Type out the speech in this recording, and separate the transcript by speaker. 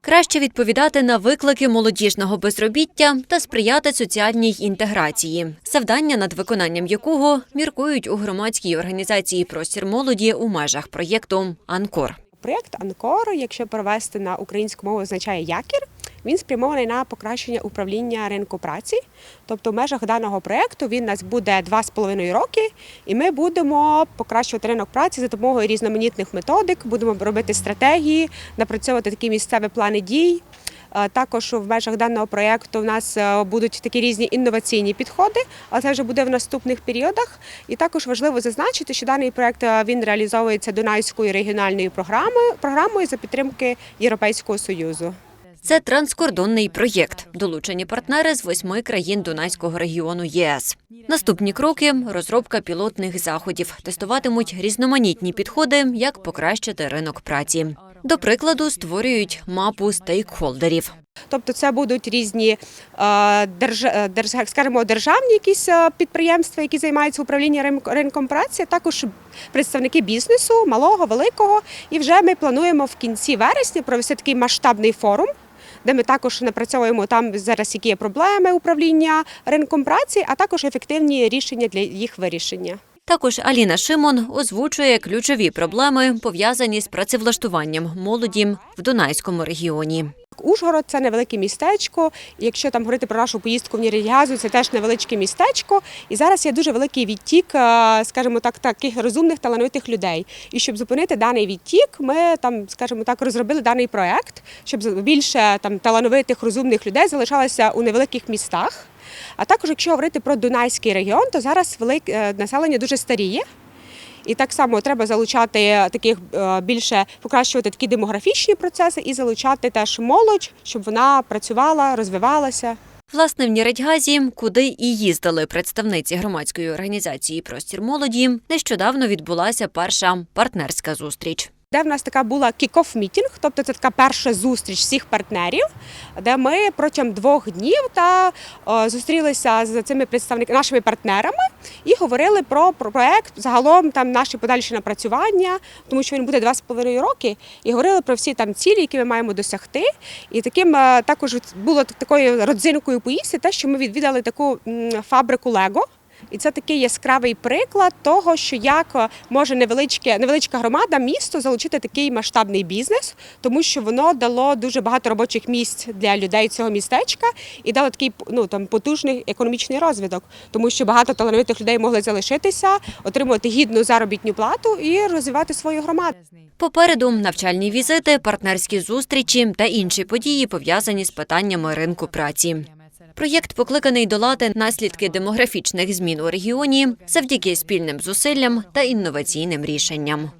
Speaker 1: Краще відповідати на виклики молодіжного безробіття та сприяти соціальній інтеграції, завдання над виконанням якого міркують у громадській організації Простір молоді у межах проєкту Анкор.
Speaker 2: Проєкт Анкор, якщо перевести на українську мову, означає якір. Він спрямований на покращення управління ринку праці. Тобто, в межах даного проєкту він нас буде два з половиною роки, і ми будемо покращувати ринок праці за допомогою різноманітних методик, будемо робити стратегії, напрацьовувати такі місцеві плани дій. Е, Також в межах даного проєкту в нас е, будуть такі різні інноваційні підходи, але це вже буде в наступних періодах. І також важливо зазначити, що даний проєкт е, реалізовується Дунайською регіональною програмою, програмою за підтримки Європейського союзу.
Speaker 1: Це транскордонний проєкт. Долучені партнери з восьми країн Дунайського регіону ЄС. Наступні кроки розробка пілотних заходів. Тестуватимуть різноманітні підходи, як покращити ринок праці. До прикладу, створюють мапу стейкхолдерів.
Speaker 2: Тобто це будуть різні скажімо, державні якісь підприємства, які займаються управлінням ринк- ринком праці, також представники бізнесу, малого, великого. І вже ми плануємо в кінці вересня провести такий масштабний форум. Де ми також напрацьовуємо там зараз, які є проблеми управління ринком праці, а також ефективні рішення для їх вирішення.
Speaker 1: Також Аліна Шимон озвучує ключові проблеми, пов'язані з працевлаштуванням молоді в Дунайському регіоні.
Speaker 2: Ужгород це невелике містечко. Якщо там говорити про нашу поїздку в Нірігазу, це теж невеличке містечко. І зараз є дуже великий відтік, е, скажімо так, таких розумних талановитих людей. І щоб зупинити даний відтік, ми там, скажімо так, розробили даний проект, щоб більше там талановитих розумних людей залишалося у невеликих містах. А також, якщо говорити про Дунайський регіон, то зараз велике населення дуже старіє. І так само треба залучати таких е, більше покращувати такі демографічні процеси і залучати теж молодь, щоб вона працювала, розвивалася.
Speaker 1: Власне, в Ніридьгазі, куди і їздили представниці громадської організації Простір молоді, нещодавно відбулася перша партнерська зустріч.
Speaker 2: Де в нас така була кік-оф мітінг, тобто це така перша зустріч всіх партнерів, де ми протягом двох днів та е, зустрілися з цими представниками нашими партнерами і говорили про, про проект загалом там наші подальші напрацювання, тому що він буде два з половиною роки, і говорили про всі там цілі, які ми маємо досягти. І таким е, також було такою родзинкою поїздки, те, що ми відвідали таку фабрику Лего. І це такий яскравий приклад того, що як е, може невеличке, невеличка громада, місто залучити такий масштабний бізнес, тому що воно дало дуже багато робочих місць для людей цього містечка і дало такий ну там потужний економічний розвиток, тому що багато талановитих людей могли залишитися, отримувати гідну заробітну плату і розвивати свою громаду.
Speaker 1: Попереду навчальні візити, партнерські зустрічі та інші події пов'язані з питаннями ринку праці. Проєкт покликаний долати наслідки демографічних змін у регіоні завдяки спільним зусиллям та інноваційним рішенням.